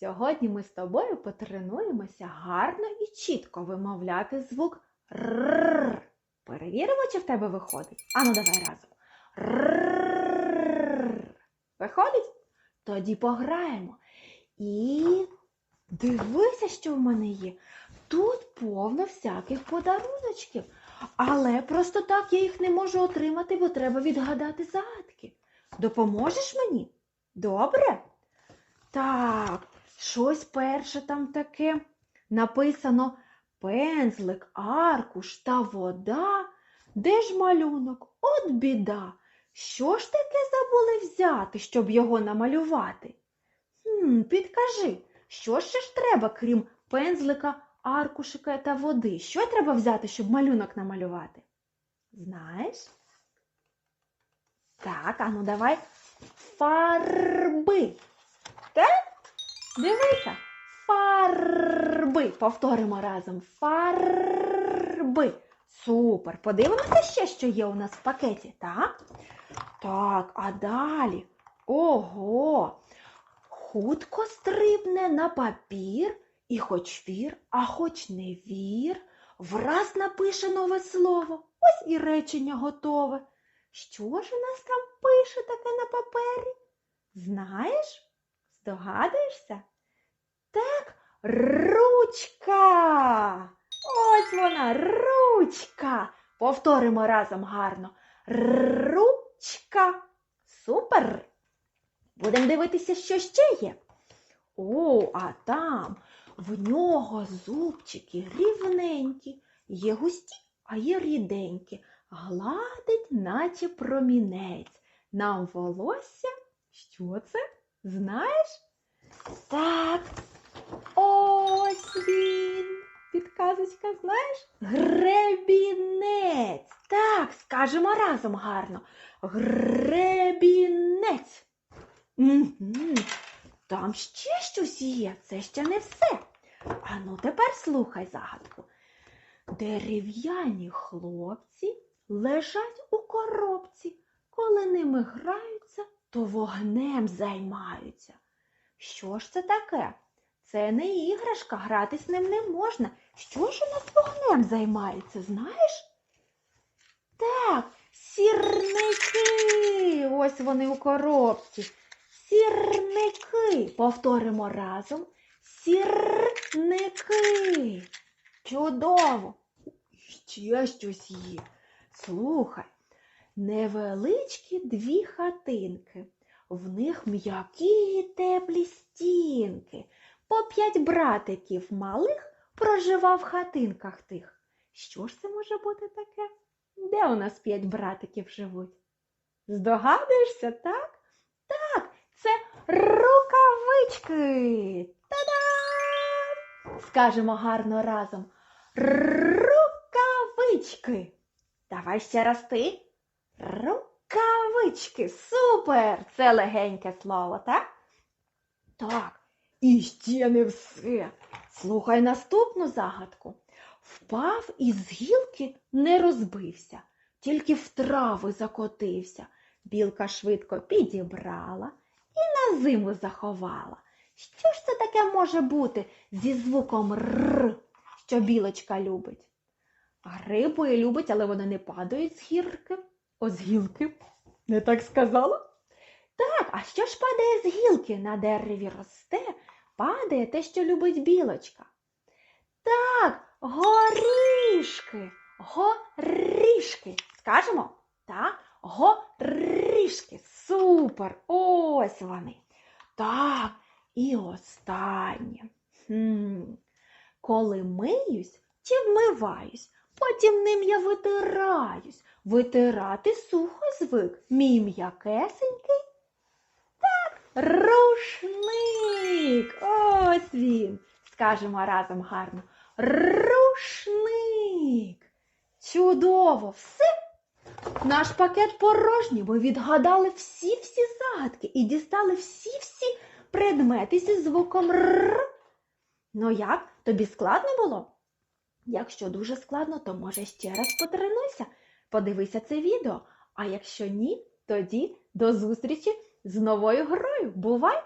Сьогодні ми з тобою потренуємося гарно і чітко вимовляти звук р. Перевіримо, чи в тебе виходить. Ану, давай разом. Р. Виходить? Тоді пограємо. І дивися, що в мене є. Тут повно всяких подаруночків. Але просто так я їх не можу отримати, бо треба відгадати загадки. Допоможеш мені? Добре? Так, щось перше там таке. Написано пензлик, аркуш та вода. Де ж малюнок? От біда. Що ж таке забули взяти, щоб його намалювати? Хм, підкажи, що ще ж треба, крім пензлика, аркушика та води? Що треба взяти, щоб малюнок намалювати? Знаєш? Так, а ну давай фарби. Так? Дивися. Фарби. Повторимо разом. Фарби. Супер. Подивимося ще, що є у нас в пакеті, так? Так, а далі. Ого. Хутко стрибне на папір, і хоч вір, а хоч не вір, враз напише нове слово. Ось і речення готове. Що ж у нас там пише таке на папері? Знаєш? Здогадуєшся? Так, ручка. Ось вона, ручка. Повторимо разом гарно. Ручка. Супер. Будемо дивитися, що ще є. О, а там в нього зубчики рівненькі, є густі, а є ріденькі. Гладить, наче промінець. Нам волосся. Що це? Знаєш? Так, ось він. Підказочка, знаєш? Гребінець. Так, скажемо разом гарно. Гребінець. Угу. Там ще щось є, це ще не все. Ану, тепер слухай загадку. Дерев'яні хлопці лежать у коробці. Коли ними граються, то вогнем займаються. Що ж це таке? Це не іграшка, гратись ним не можна. Що ж у нас вогнем займається, знаєш? Так, сірники. Ось вони у коробці. Сірники. Повторимо разом. Сірники. Чудово. Ще щось є. Слухай, невеличкі дві хатинки. В них м'які теплі стінки. По п'ять братиків малих проживав в хатинках тих. Що ж це може бути таке? Де у нас п'ять братиків живуть? Здогадуєшся, так? Так, це рукавички. Та-дам! Скажемо гарно разом. Рукавички. Давай ще раз ти. Рукавички. Супер! Це легеньке слово, так? Так, і ще не все. Слухай наступну загадку. Впав із гілки, не розбився, тільки в трави закотився. Білка швидко підібрала і на зиму заховала. Що ж це таке може бути зі звуком р, що білочка любить? Гриби любить, але вони не падають з гірки. З гілки. Не так сказала? Так, а що ж падає з гілки? На дереві росте, падає те, що любить білочка. Так, горішки, горішки. Скажемо? Так, горішки. Супер. Ось вони. Так, і останнє. Хм. Коли миюсь чи вмиваюсь, потім ним я витираюсь. Витирати сухо звик, мій м'якесенький. Так, рушник. Ось він. Скажемо разом гарно. Рушник. Чудово! Все. Наш пакет порожній. Ми відгадали всі-всі загадки і дістали всі-всі предмети зі звуком Р. Ну як? Тобі складно було? Якщо дуже складно, то може ще раз потренуйся. Подивися це відео. А якщо ні, тоді до зустрічі з новою грою. Бувай!